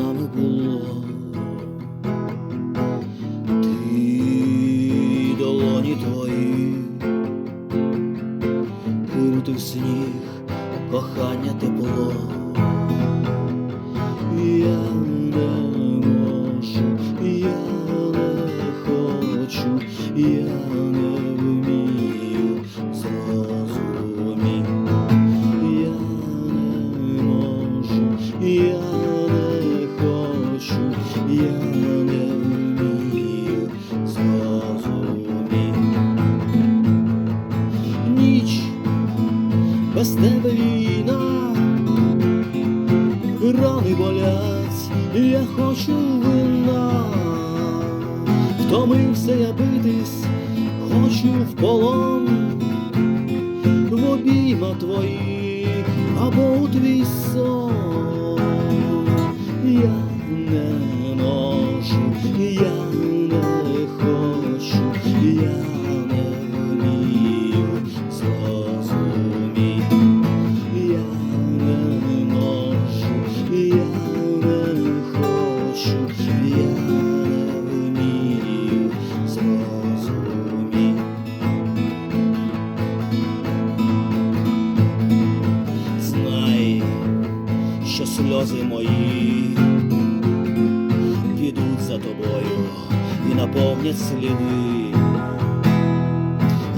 нами було, ти долоні твої, Крутив сніг, кохання тепло, я не можу, я не хочу, я не вмію зрозуміти, я не можу, я. не без тебе війна, рани болять, я хочу вина, втомився я битись, хочу в полон, в обійма твої або у твій сон. Я не можу, я Що сльози мої підуть за тобою і наповнять сліди,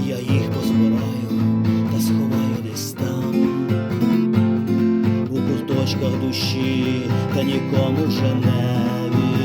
я їх позбираю та сховаю десь там, у куточках душі та нікому вже не вірю.